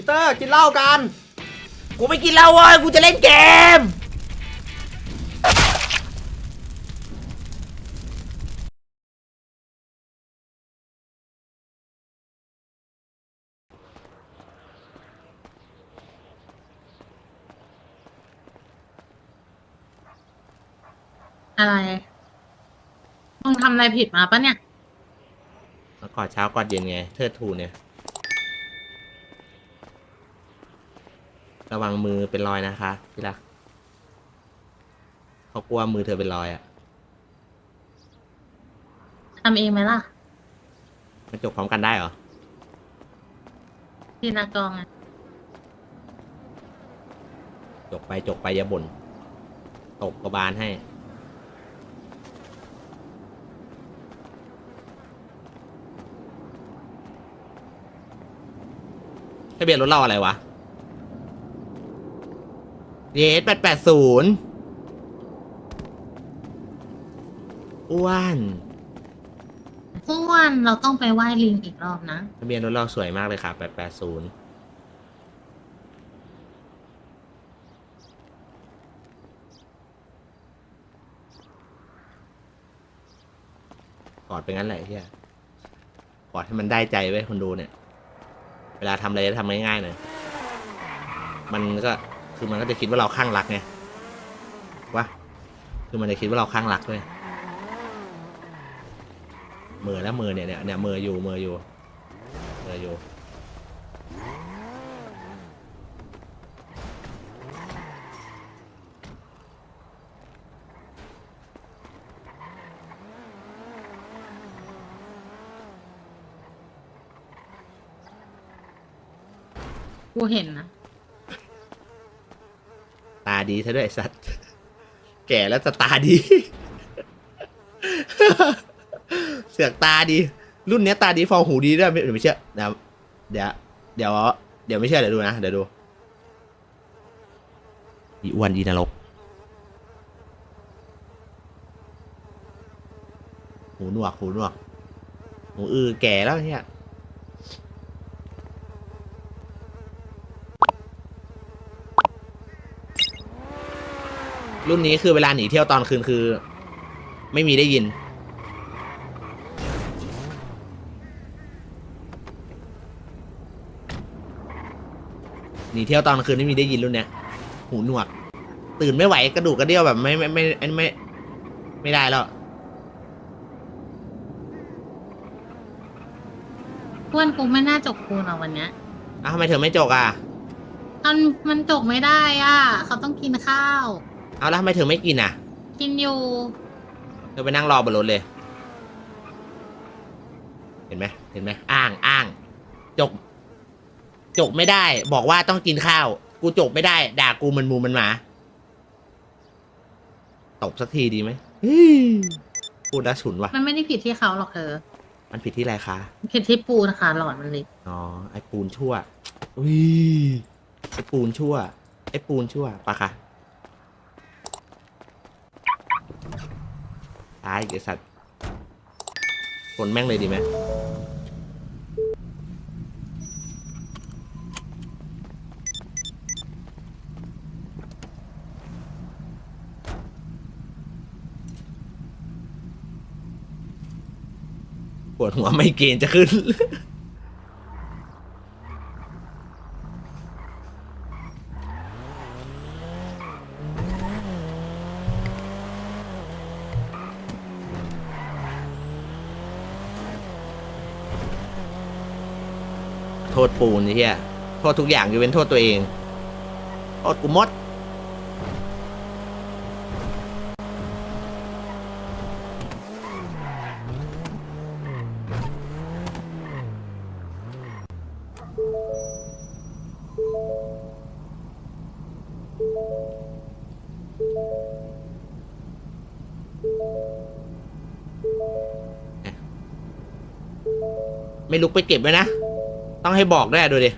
ปีเตอร์กินเหล้ากัน กูไม่กินเหล้าเว้ยกูจะเล่นเกม อะไร มึงทำอะไรผิดมาปะเนี่ย ก่อนเช้าก่อนเย็นไง เทิดทูนเนี่ย ระวังมือเป็นรอยนะคะที่รักเขากลัวมือเธอเป็นรอยอะ่ะทำเองไหมล่ะมันจบพร้อมกันได้เหรอ ที่นากองอะจกไปจกไปอย่าบ่นตบกระบาลให้ ทะเบียนรถเราอะไรวะ เยสแปดแปดศูนย์อ้วนพวกวันเราต้องไปไหว้ลิงอีกรอบนะทะเบียนรถเราสวยมากเลยค่ะแปดแปดศูนย์กอดไปงั้นแหละไอ้เฮียกอดให้มันได้ใจไว้ยคนดูเนี่ย เวลาทำอะไรจะทำง่ายๆหน่อย มันก็ คือมันก็จะคิดว่าเราข้างรักไงวะคือมันจะคิดว่าเราข้างรักด้วยเมือแล้วมือเนี่ยเนี่ยเนี่ยมืออยู่มืออยู่มืออยู่กูเห็นนะ ดีซะด้วยไอ้สัตว์แก่แล้วจะตาดี เสือกตาดี รุ่นเนี้ยตาดีฟองหูดีด้วยเดี๋ยวไม่เชื่อเดี๋ยวเดี๋ยวเดี๋ยวเดี๋ยวไม่เชื่อเดี๋ยวดูนะเดี๋ยวดูอีอ้วนอีนรกหูหนวกหูหนวกหูอือแก่แล้วเนี่ย รุ่นนี้คือเวลาหนีเที่ยวตอนคืนคือ ไม่มีได้ยิน หนีเที่ยวตอนคืนไม่มีได้ยินรุ่นเนี้ย หูหนวก ตื่นไม่ไหวกระดูกกระเดี่ยวแบบไม่ไม่ไม่ไม่ ไม่ไม่ได้แล้วเพื่อนกูไม่น่าจกกูนะวันเนี้ยอ้าวทำไมเธอไม่จกอะตอนมันจกไม่ได้อะ เขาต้องกินข้าว เอาแล้วทำไมเธอไม่กินอะกินอยู่ เธอไปนั่งรอบนรถเลย เห็นไหมเห็นไหมอ้างอ้าง จก จกไม่ได้ บอกว่าต้องกินข้าว กูจกไม่ได้ ด่ากูมันมูมันหมาตบสักทีดีไหมเฮ้ยพูดแล้วฉุนว่ะ มันไม่ได้ผิดที่เขาหรอกเธอ มันผิดที่อะไรคะ ผิดที่ปูนะคะหลอดมันเล็กอ๋อ ไอ้ปูนชั่วอุ้ยไอ้ปูนชั่ว ไอ้ปูนชั่วปะคะายไอ้สัตว์คนแม่งเลยดีไหมปวดหัวไม่เกณฑ์จะขึ้น โทษปูนไอ้เหี้ยโทษทุกอย่างยกเว้นโทษตัวเองโทษกูมด ไม่ลุกไปเก็บไว้นะ ต้องให้บอกด้วยดูดิ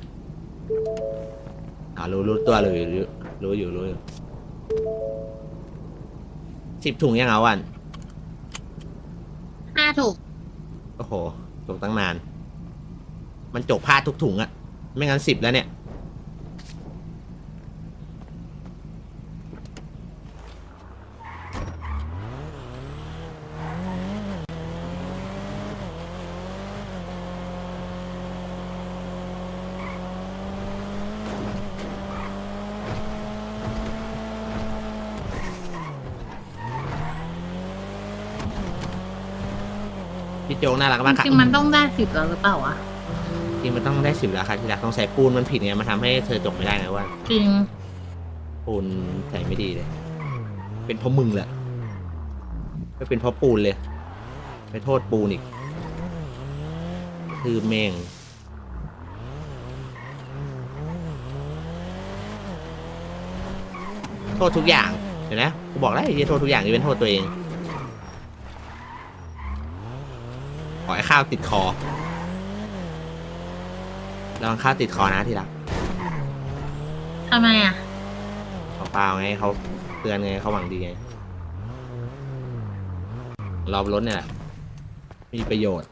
อ่ารู้รู้ตัวรู้อยู่รู้อยู่รู้อยู่สิบถุงยังเอาวัน ห้าถูก โอ้โหจกตั้งนาน มันจกพลาดทุกถุงอะไม่งั้นสิบแล้วเนี่ย โจงน่ารักมากจค่ะริงๆมันต้องได้สิบแล้วหรือเปล่าวะจริงมันต้องได้สิบแล้วค่ะที่รักต้องใส่ปูนมันผิดไงมันทำให้เธอจบไม่ได้นะว่าจริงปูนใส่ไม่ดีเลย เป็นเพราะมึงแหละไม่เป็นเพราะปูนเลยไปโทษปูนอีกคือแม่งโทษทุกอย่างเห็นไหมกูบอกแล้วไอ้ที่โทษทุกอย่างจะเป็นโทษตัวเอง ข อให้ข้าวติดคอระวังข้าวติดคอนะที่รักทำไมอะ เปล่าๆไงเขาเตือนไงเขาหวังดีไงรอบรถเนี่ยแหละมีประโยชน์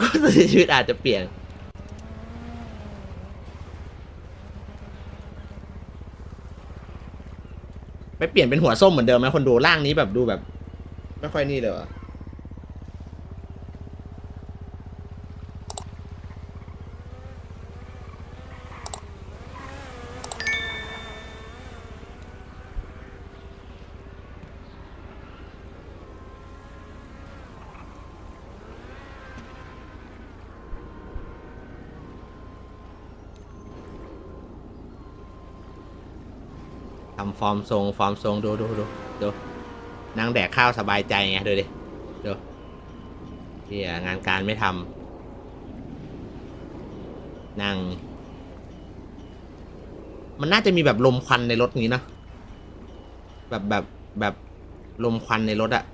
ก็สีชีวิตอาจจะเปลี่ยน ไปเปลี่ยนเป็นหัวส้มเหมือนเดิมไหมคนดูร่างนี้แบบดูแบบ ไม่ค่อยนี่เลยวะ ทำฟอร์มทรงฟอร์มทรงดูดูดูดูนั่งแดกข้าวสบายใจไงดูดิดูเฮียงานการไม่ทำนั่ง มันน่าจะมีแบบลมควันในรถนี้เนะแบบแบบแบบลมควันในรถอะ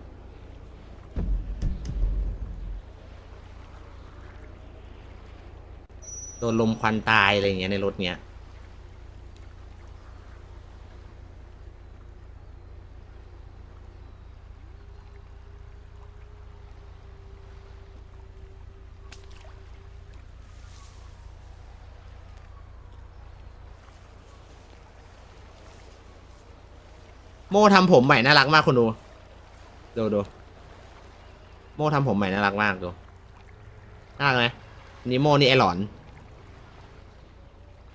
โดนลมควันตายอะไรอย่างเงี้ยในรถเนี้ย โมทำผมใหม่น่ารักมากคุณดูดูดูโมทำผมใหม่น่ารักมากดูน่ารักไหมนี่โมนี่ไอหลอน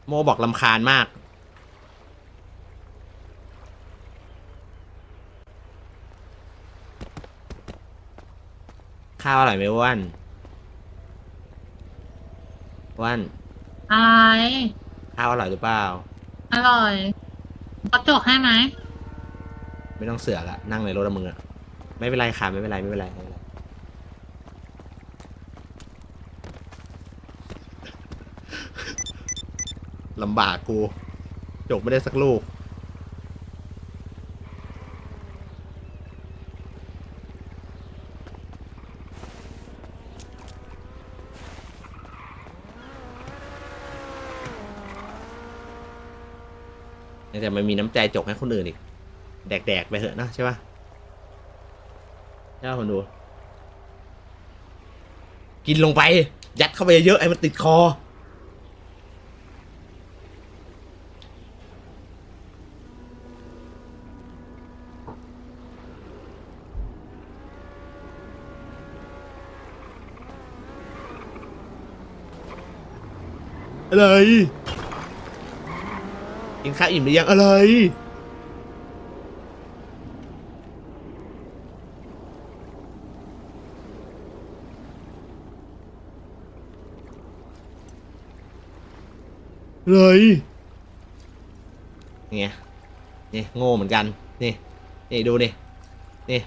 โมบอกลำคาญมาก ข้าวอร่อยไหมอ้วันอ้วันอะไรข้าวอร่อยหรือเปล่า อร่อยกระจกให้ไหม ไม่ต้องเสือกอะนั่งในรถอะมึงอะไม่เป็นไรค่ะไม่เป็นไรไม่เป็นไรไม่เป็นไรลำบากกูจกไม่ได้สักลูก แต่มันมีน้ำใจจกให้คนอื่นอีก แดกๆไปเถอะนะใช่ปะเจ้าคนดู กินลงไป ยัดเข้าไปเยอะๆไอ้มันติดคอ อะไร กินข้าวอิ่มหรือยังอะไร เลยนี่ไงนี่โง่เหมือนกัน นี่ นี่ดูนี่นี่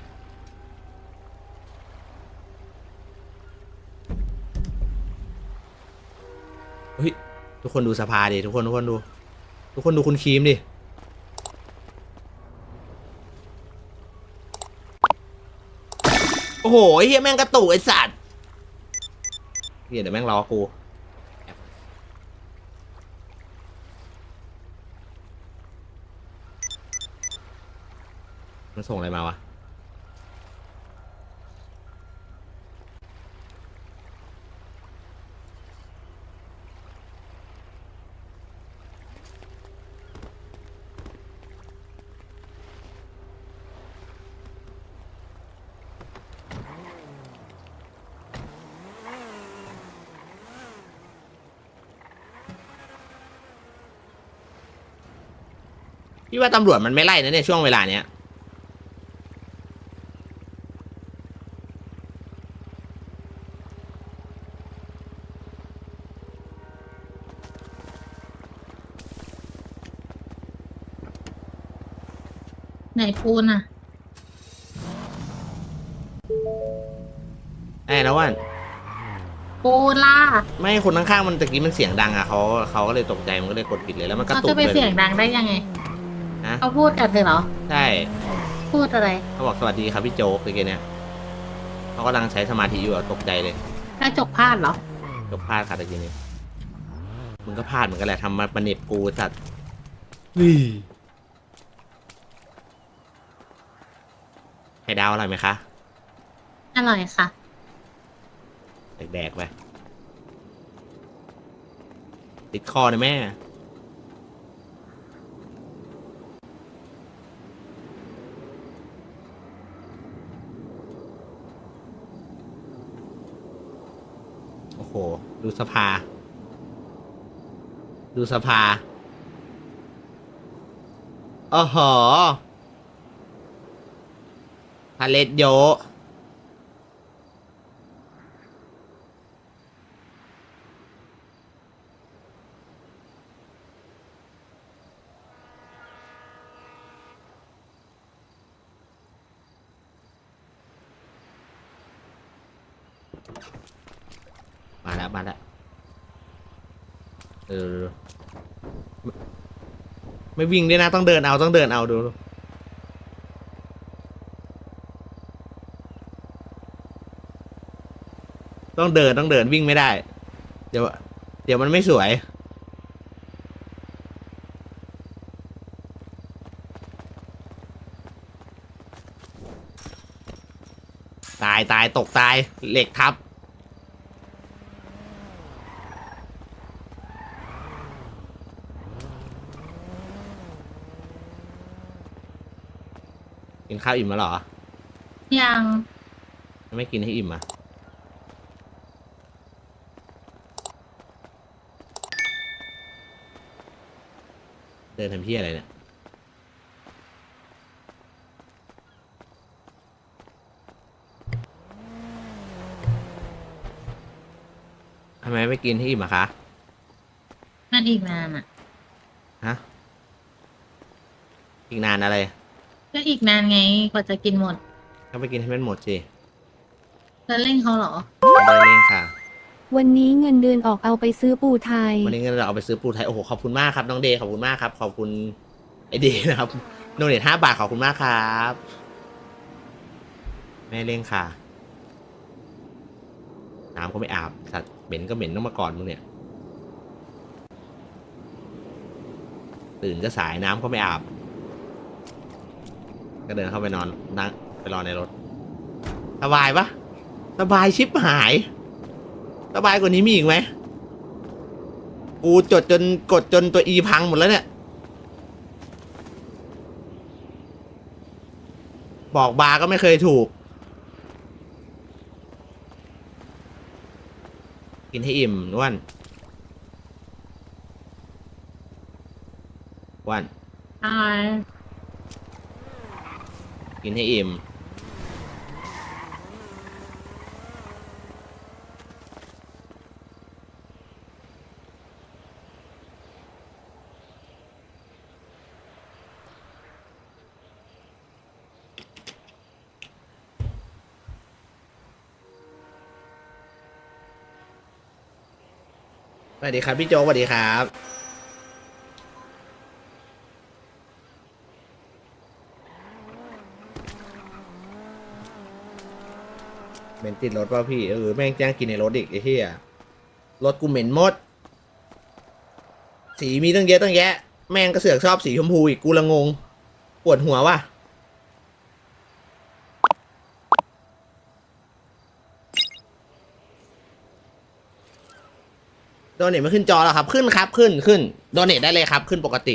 เฮ้ยทุกคนดูสภาดิทุกคนทุกคนดู ทุกคนดูคุณครีมดิโอ้โหเฮียแม่งกระตุกไอสัตว์เฮียเดี๋ยวแม่งรอกู มันส่งอะไรมาวะ พี่ว่าตำรวจมันไม่ไล่นะเนี่ยช่วงเวลาเนี้ย นปูนอะไอ้แล้วว่าปูนล่ะไม่คนข้างๆมันตะกี้มันเสียงดังอะเขาเขาก็เลยตกใจมันก็เลยกดผิดเลยแล้วมันก็เขาตุจะกไปเลยเสียงดังได้ยังไงฮะเขาพูดกับเธอเหรอ ใช่พูดอะไรเขาบอกสวัสดีครับพี่โจ๊กตะกี้เนี่ยเขากำลังใช้สมาธิอยู่อะตกใจเลยกระจกพลาดเหรอ ยกพลาดค่ะตะกี้นี้มึงก็พลาดเหมือนกันแหละทำมาประเน็บกูสัตว์นี่ ไข่ดาวอร่อยไหมคะอร่อยค่ะ แดกๆไปติดคอเลยแม่ โอ้โห ดูสภา ดูสภาโอ้โห พาเลตโยมาแล้วมาแล้วเออไม่ไม่วิ่งด้วยนะ ต้องเดินเอาต้องเดินเอาดู ต้องเดินต้องเดินวิ่งไม่ได้ เดี๋ยว เดี๋ยวมันไม่สวย ตายตายตกตายเหล็กทับ กินข้าวอิ่มแล้วเหรอ ยัง ไม่กินให้อิ่มอะ ดินทำพี่อะไรเนี่ยทำไมไม่กินให้อิ่มอะคะ มันอีกนานอะ ฮะ อีกนานอะไร ก็อีกนานไงกว่าจะกินหมด ก็ไปกินให้มันหมดสิ เธอเร่งเขาเหรอเดินเล่งค่ะ วันนี้เงินเดือนออกเอาไปซื้อปูไทย วันนี้เราเอาไปซื้อปูไทย โอ้โห ขอบคุณมากครับน้องเดย์ขอบคุณมากครับ ขอบคุณไอเดย์นะครับโดเนทห้าบาทขอบคุณมากครับ แม่เล่งค่ะ น้ำก็ไม่อาบ สัตว์เหม็นก็เหม็นต้องมาก่อนมึงเนี่ย ตื่นก็สายน้ำก็ไม่อาบ ก็เดินเข้าไปนอนนั่งไปรอในรถ สบายปะสบายชิบหาย สบายกว่านี้มีอีกไหม กูจดจนกดจนตัวอีพังหมดแล้วเนี่ย บอกบาร์ก็ไม่เคยถูก กินให้อิ่มนวลวันอะไรกินให้อิ่ม วัสดีครับพี่โจกสวัสดีครับ เหม็นติดรถป่ะพี่ เออ แม่งแจ้งกินในรถอีกไอ้เหี้ยรถกูเหม็นหมด สีมีตั้งเยอะตั้งแยะ แม่งก็เสือกชอบสีชมพูอีกกูละงง ปวดหัวว่ะ ดเนทไม่ขึ้นจอแล้วครับ ขึ้นครับ ขึ้นขึ้นโดเนทได้เลยครับ ขึ้นปกติ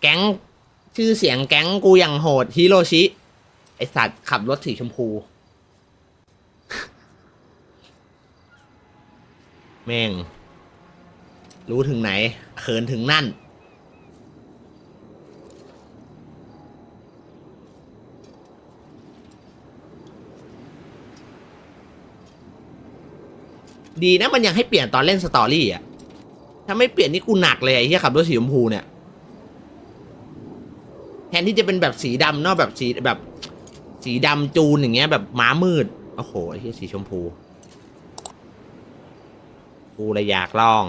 แก๊งชื่อเสียงแก๊งกูอย่างโหดฮิโรชิ ไอสัตว์ขับรถสีชมพู แม่ง รู้ถึงไหนเขินถึงนั่น ดีนะมันยังให้เปลี่ยนตอนเล่นสตอรี่อะ ถ้าไม่เปลี่ยนนี่กูหนักเลยไอ้ที่ขับรถสีชมพูเนี่ย แทนที่จะเป็นแบบสีดำเนาะแบบสีแบบ สีดำจูนอย่างเงี้ย แบบม้ามืด โอ้โหไอ้ที่สีชมพู กูเลยอยากลอง